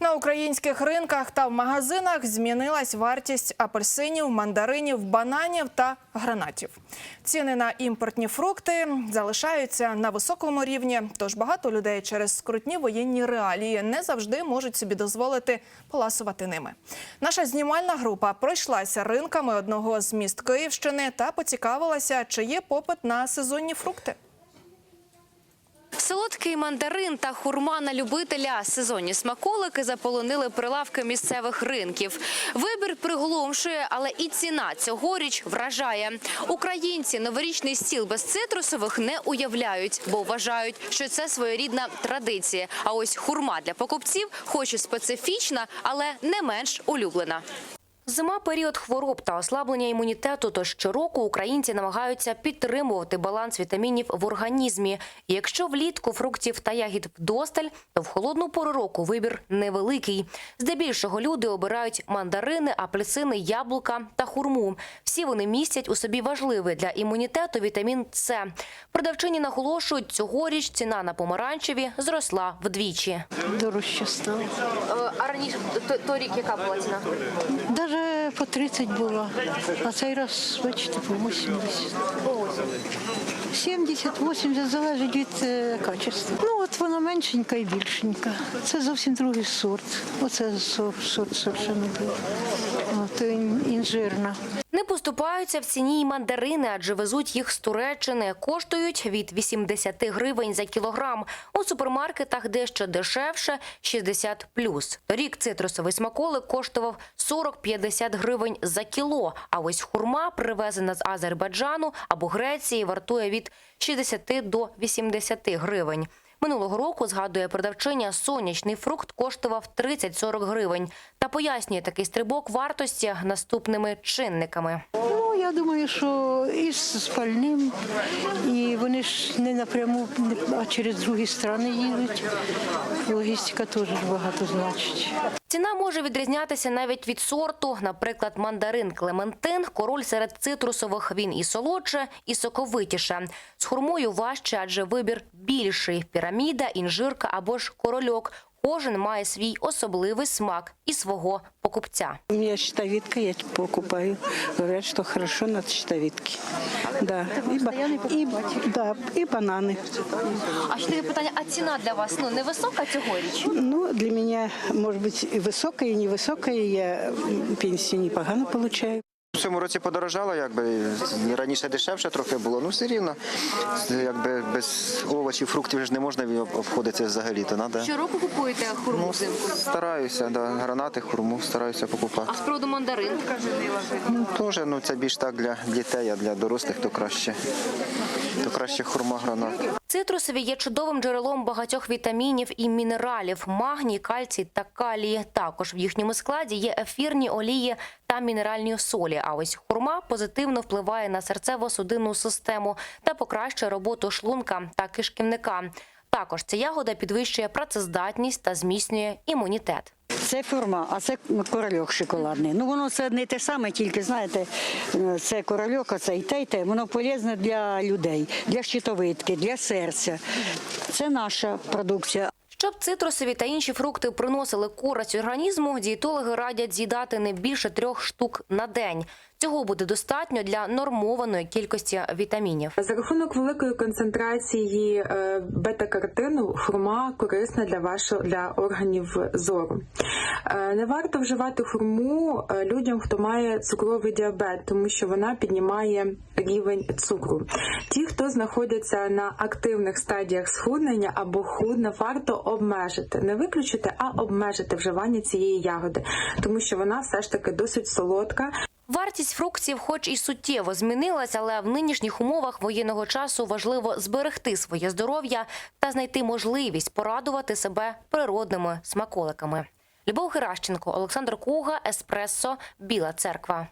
На українських ринках та в магазинах змінилась вартість апельсинів, мандаринів, бананів та гранатів. Ціни на імпортні фрукти залишаються на високому рівні. Тож багато людей через скрутні воєнні реалії не завжди можуть собі дозволити поласувати ними. Наша знімальна група пройшлася ринками одного з міст Київщини та поцікавилася, чи є попит на сезонні фрукти. Солодкий мандарин та хурма на любителя. Сезонні смаколики заполонили прилавки місцевих ринків. Вибір приголомшує, але і ціна цьогоріч вражає. Українці новорічний стіл без цитрусових не уявляють, бо вважають, що це своєрідна традиція. А ось хурма для покупців, хоч і специфічна, але не менш улюблена. Зима період хвороб та ослаблення імунітету. Тож щороку українці намагаються підтримувати баланс вітамінів в організмі. І якщо влітку фруктів та ягід вдосталь, то в холодну пору року вибір невеликий. Здебільшого люди обирають мандарини, апельсини, яблука та хурму. Всі вони містять у собі важливий для імунітету вітамін С. Продавчині наголошують, цьогоріч ціна на помаранчеві зросла вдвічі. Дорожче стало. А раніше торік яка була ціна? Даже по 30 було, а цей раз, бачите, по 80. 70-80 залежить від е, качества. Ну от вона меншенька і більшенька. Це зовсім другий сорт. Оце сорт, сорт совершенно інжирна. Не поступаються в ціні й мандарини, адже везуть їх з Туреччини. Коштують від 80 гривень за кілограм. У супермаркетах дещо дешевше – 60 плюс. Торік цитрусовий смаколик коштував 40-50 гривень за кіло. А ось хурма, привезена з Азербайджану або Греції, вартує від 60 до 80 гривень. Минулого року, згадує продавчиня, сонячний фрукт коштував 30-40 гривень. Та пояснює такий стрибок вартості наступними чинниками. Я думаю, що і з спальним, і вони ж не напряму, а через другі страни їдуть. Логістика теж багато значить. Ціна може відрізнятися навіть від сорту. Наприклад, мандарин Клементин – король серед цитрусових. Він і солодше, і соковитіше. З хурмою важче, адже вибір більший – піраміда, інжирка або ж корольок. Кожен має свій особливий смак і свого покупця. У меня щитовидка, я покупаю. Говорят, что хорошо на щитовидке. Да. И, ба- и, да, и бананы. А ще таке питання, а ціна для вас ну, невисока цьогоріч? Ну, для меня, может быть, и высокая, и невысокая. Я м, пенсию непогано получаю. В цьому році подорожало, якби раніше дешевше трохи було. Ну все рівно, якби без овочів, фруктів ж не можна обходитися взагалі. То надо. Щороку купуєте хурму Ну, стараюся, да, гранати, хурму стараюся покупати. А з приводу мандарин? Ну, теж, ну це більш так для дітей, а для дорослих то краще. То краще хурма гранат. Цитрусові є чудовим джерелом багатьох вітамінів і мінералів: магній, кальцій та калій. Також в їхньому складі є ефірні олії та мінеральні солі. А ось хурма позитивно впливає на серцево-судинну систему та покращує роботу шлунка та кишківника. Також ця ягода підвищує працездатність та зміцнює імунітет. Це форма, а це корольок шоколадний. Ну воно це не те саме, тільки знаєте, це корольок, а це і те, і те. Воно полезне для людей, для щитовидки, для серця. Це наша продукція. Щоб цитрусові та інші фрукти приносили користь організму, дієтологи радять з'їдати не більше трьох штук на день. Цього буде достатньо для нормованої кількості вітамінів. За рахунок великої концентрації е, бета-каротину хурма корисна для вашого для органів зору. Е, Не варто вживати хурму е, людям, хто має цукровий діабет, тому що вона піднімає рівень цукру. Ті, хто знаходяться на активних стадіях схуднення або худне, варто обмежити, не виключити, а обмежити вживання цієї ягоди, тому що вона все ж таки досить солодка. Вартість фруктів, хоч і суттєво змінилась, але в нинішніх умовах воєнного часу важливо зберегти своє здоров'я та знайти можливість порадувати себе природними смаколиками. Любов Геращенко, Олександр Куга, Еспресо, Біла Церква.